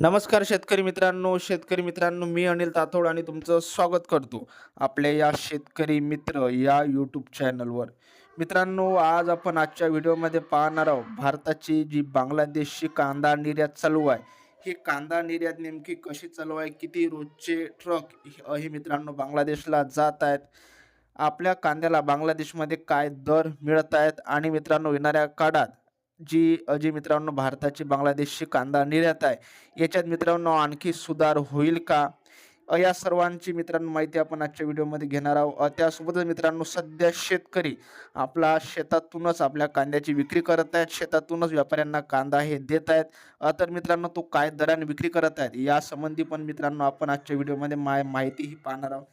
नमस्कार शेतकरी मित्रांनो शेतकरी मित्रांनो मी अनिल ताथोड आणि तुमचं स्वागत करतो आपल्या या शेतकरी मित्र या यूट्यूब चॅनलवर मित्रांनो आज आपण आजच्या व्हिडिओमध्ये पाहणार आहोत भारताची जी बांगलादेशची कांदा निर्यात चालू आहे ही कांदा निर्यात नेमकी कशी चालू आहे किती रोजचे ट्रक हे मित्रांनो बांगलादेशला जात आहेत आपल्या कांद्याला बांगलादेशमध्ये काय दर मिळत आहेत आणि मित्रांनो येणाऱ्या काळात जी जी मित्रांनो भारताची बांगलादेशची कांदा निर्यात आहे याच्यात मित्रांनो आणखी सुधार होईल का? या सर्वांची मित्रांनो माहिती आपण आजच्या व्हिडिओमध्ये घेणार आहोत. त्यासोबतच मित्रांनो सध्या शेतकरी आपला शेतातूनच आपल्या कांद्याची विक्री करत आहेत. शेतातूनच व्यापाऱ्यांना कांदा हे देत आहेत. अ, तर मित्रांनो तो काय दराने विक्री करत आहेत यासंबंधी पण मित्रांनो आपण आजच्या व्हिडिओमध्ये माय माहितीही पाहणार आहोत.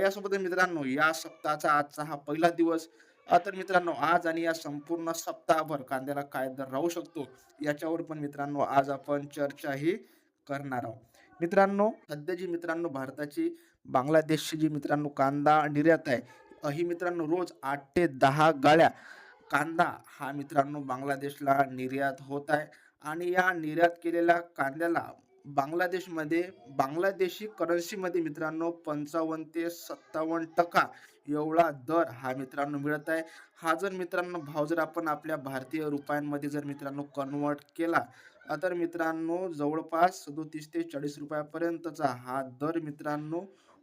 यासोबतच मित्रांनो या सप्ताहाचा आजचा हा पहिला दिवस तर मित्रांनो आज आणि या संपूर्ण सप्ताहभर कांद्याला काय दर राहू शकतो याच्यावर पण मित्रांनो आज आपण चर्चाही करणार आहोत. मित्रांनो सध्या जी मित्रांनो भारताची बांगलादेशची जी मित्रांनो कांदा निर्यात आहे ही मित्रांनो रोज आठ ते दहा गाड्या कांदा हा मित्रांनो बांगलादेशला निर्यात होत आहे. आणि या निर्यात केलेल्या कांद्याला बांगलादेशमध्ये बांगलादेशी करन्सीमध्ये मित्रांनो पंचावन्न ते सत्तावन्न टक्का एवढा दर हा मित्रांनो मिळत आहे. हा जर मित्रांनो भाव जर आपण आपल्या भारतीय रुपयांमध्ये जर मित्रांनो कन्वर्ट केला तर मित्रांनो जवळपास सदोतीस ते चाळीस रुपयापर्यंतचा हा दर मित्रांनो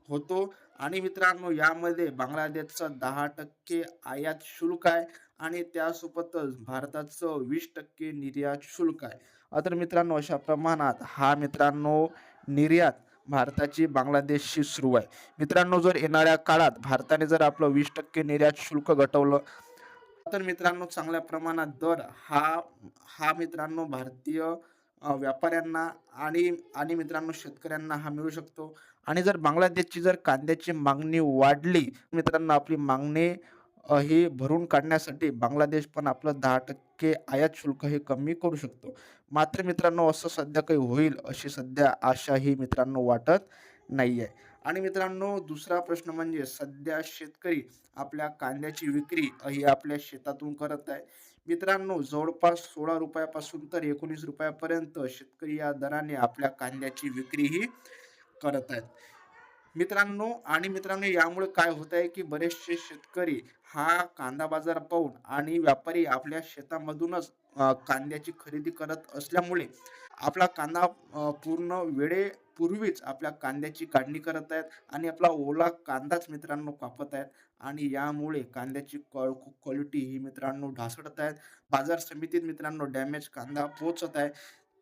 होतो. आणि मित्रांनो यामध्ये बांगलादेशचा दहा टक्के आयात शुल्क आहे. आणि त्यासोबतच भारताचं वीस टक्के निर्यात शुल्क आहे. तर मित्रांनो अशा प्रमाणात हा मित्रांनो निर्यात भारताची बांगलादेशशी सुरू आहे. मित्रांनो जर येणाऱ्या काळात भारताने जर आपलं वीस टक्के निर्यात शुल्क घटवलं तर मित्रांनो चांगल्या प्रमाणात दर हा हा मित्रांनो भारतीय व्यापाऱ्यांना आणि आणि मित्रांनो शेतकऱ्यांना हा मिळू शकतो. आणि जर बांगलादेशची जर कांद्याची मागणी वाढली मित्रांनो आपली मागणी अ, भरून काढण्यासाठी बांगलादेश पण आपलं दहा टक्के आयात शुल्क हे कमी करू शकतो. मात्र मित्रांनो असं सध्या काही होईल अशी सध्या आशा ही मित्रांनो वाटत नाही आहे आणि मित्रांनो दुसरा प्रश्न म्हणजे सध्या शेतकरी आपल्या कांद्याची विक्री ही आपल्या शेतातून करत आहे. मित्रांनो जवळपास सोळा रुपयापासून तर एकोणीस रुपयापर्यंत शेतकरी या दराने आपल्या कांद्याची विक्रीही करत आहेत. मित्रांनो आणि मित्रांनो यामुळे काय होत आहे की बरेचसे शेतकरी हा कांदा बाजार पाहून आणि व्यापारी आपल्या शेतामधूनच कांद्याची खरेदी करत असल्यामुळे आपला कांदा पूर्ण वेळेपूर्वीच आपल्या कांद्याची काढणी करत आहेत आणि आपला ओला कांदाच मित्रांनो कापत आहेत आणि यामुळे कांद्याची क्वालिटी ही मित्रांनो ढासळत आहेत. बाजार समितीत मित्रांनो डॅमेज कांदा पोहोचत आहे.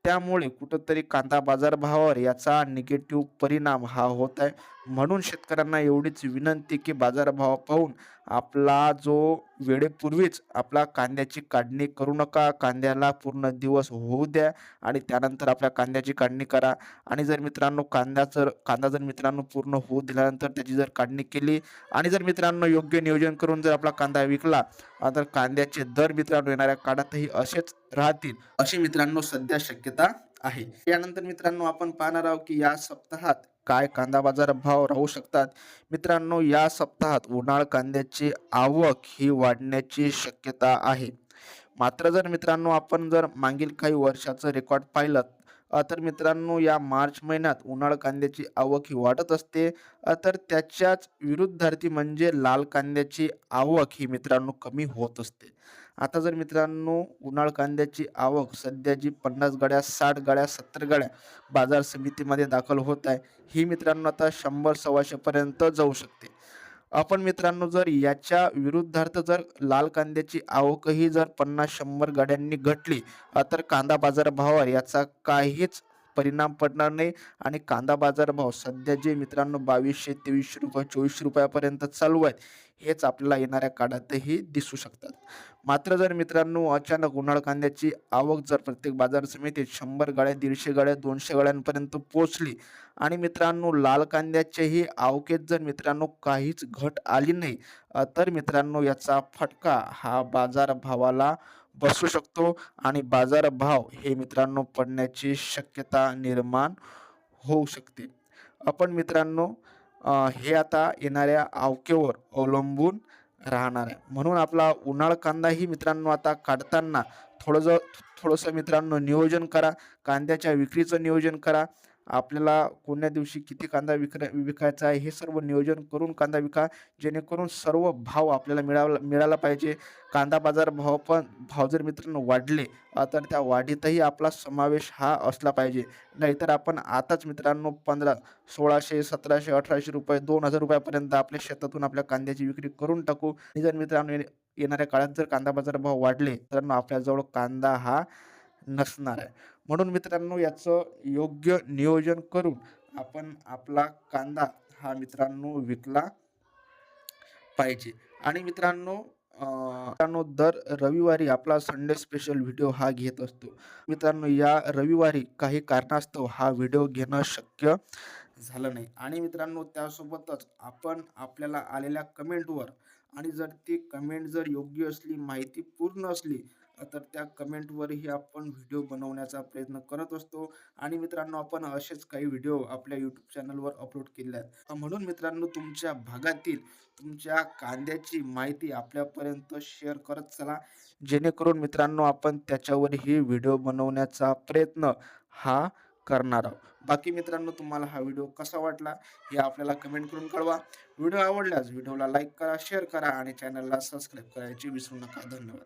त्यामुळे कुठंतरी कांदा बाजारभावावर याचा निगेटिव्ह परिणाम हा होत आहे. म्हणून शेतकऱ्यांना एवढीच विनंती की बाजारभाव पाहून आपला जो वेळेपूर्वीच आपला कांद्याची काढणी करू नका कांद्याला पूर्ण दिवस होऊ द्या आणि त्यानंतर आपल्या कांद्याची काढणी करा. आणि जर मित्रांनो कांदा जर कांदा जर मित्रांनो पूर्ण होऊ दिल्यानंतर त्याची जर काढणी केली आणि जर मित्रांनो योग्य नियोजन करून जर आपला कांदा विकला तर कांद्याचे दर मित्रांनो येणाऱ्या काळातही असेच राहतील अशी मित्रांनो सध्या शक्यता आहे. यानंतर मित्रांनो आपण पाहणार आहोत की या सप्ताहात काय कांदा बाजार भाव राहू शकतात? मित्रांनो या सप्ताहात उन्हाळ कांद्याची आवक ही वाढण्याची शक्यता आहे. मात्र जर मित्रांनो आपण जर मागील काही वर्षाचं रेकॉर्ड पाहिलं तर मित्रांनो या मार्च महिन्यात उन्हाळ कांद्याची आवक ही वाढत असते. तर त्याच्याच विरुद्धार्थी म्हणजे लाल कांद्याची आवक ही मित्रांनो कमी होत असते. आता जर मित्रांनो उन्हाळ कांद्याची आवक सध्या जी पन्नास गाड्या साठ गाड्या सत्तर गाड्या बाजार समितीमध्ये दाखल होत आहे ही मित्रांनो आता शंभर सव्वाशेपर्यंत जाऊ शकते. आपण मित्रांनो जर याच्या विरुद्धार्थ जर लाल कांद्याची आवकही जर पन्नास शंभर गाड्यांनी घटली तर कांदा बाजार भावावर याचा काहीच परिणाम पडणार नाही. आणि कांदा बाजार भाव सध्या जे मित्रांनो बावीसशे तेवीसशे रुपये चोवीसशे रुपयापर्यंत चालू आहेत हेच आपल्याला येणाऱ्या काळातही दिसू शकतात. मात्र जर मित्रांनो अचानक उन्हाळ कांद्याची आवक जर प्रत्येक बाजार समितीत शंभर गाड्या दीडशे गाड्या दोनशे गाड्यांपर्यंत पोहोचली आणि मित्रांनो लाल कांद्याच्याही आवकेत जर मित्रांनो काहीच घट आली नाही तर मित्रांनो याचा फटका हा बाजार भावाला बसू शकतो आणि बाजार भाव हे मित्रांनो पडण्याची शक्यता निर्माण होऊ शकते. आपण मित्रांनो हे आता येणाऱ्या आवकेवर अवलंबून राहणार आहे. म्हणून आपला उन्हाळ कांदाही मित्रांनो आता काढताना थोडंसं थोडंसं मित्रांनो नियोजन करा. कांद्याच्या विक्रीचं नियोजन करा. आपल्याला कोण्या दिवशी किती कांदा विक्र विकायचा आहे हे सर्व नियोजन करून कांदा विका जेणेकरून सर्व भाव आपल्याला मिळाला मिळाला पाहिजे. कांदा बाजार भाव पण भाव जर मित्रांनो वाढले तर त्या वाढीतही आपला समावेश हा असला पाहिजे. नाहीतर आपण आताच मित्रांनो पंधरा सोळाशे सतराशे अठराशे रुपये दोन हजार रुपयापर्यंत आपल्या शेतातून आपल्या कांद्याची विक्री करून टाकू. जर मित्रांनो येणाऱ्या काळात जर कांदा बाजार भाव वाढले तर आपल्याजवळ कांदा हा नसणार आहे. म्हणून मित्रांनो याचं योग्य नियोजन करून आपण आपला कांदा हा मित्रांनो विकला पाहिजे. आणि मित्रांनो मित्रांनो दर रविवारी आपला संडे स्पेशल व्हिडिओ हा घेत असतो. मित्रांनो या रविवारी काही कारणास्तव हा व्हिडिओ घेणं शक्य झालं नाही. आणि मित्रांनो त्यासोबतच आपण आपल्याला आलेल्या कमेंटवर आणि जर ती कमेंट जर योग्य असली माहिती पूर्ण असली तर त्या कमेंटवरही आपण व्हिडिओ बनवण्याचा प्रयत्न करत असतो. आणि मित्रांनो आपण असेच काही व्हिडिओ आपल्या यूट्यूब चॅनलवर अपलोड केले आहेत. म्हणून मित्रांनो तुमच्या भागातील तुमच्या कांद्याची माहिती आपल्यापर्यंत शेअर करत चला. जेणेकरून मित्रांनो आपण त्याच्यावरही व्हिडिओ बनवण्याचा प्रयत्न हा करणार आहोत. बाकी मित्रांनो तुम्हाला हा व्हिडिओ कसा वाटला हे आपल्याला कमेंट करून कळवा. व्हिडिओ आवडल्यास व्हिडिओला लाईक करा शेअर करा आणि चॅनलला सबस्क्राईब करायचे विसरू नका. धन्यवाद.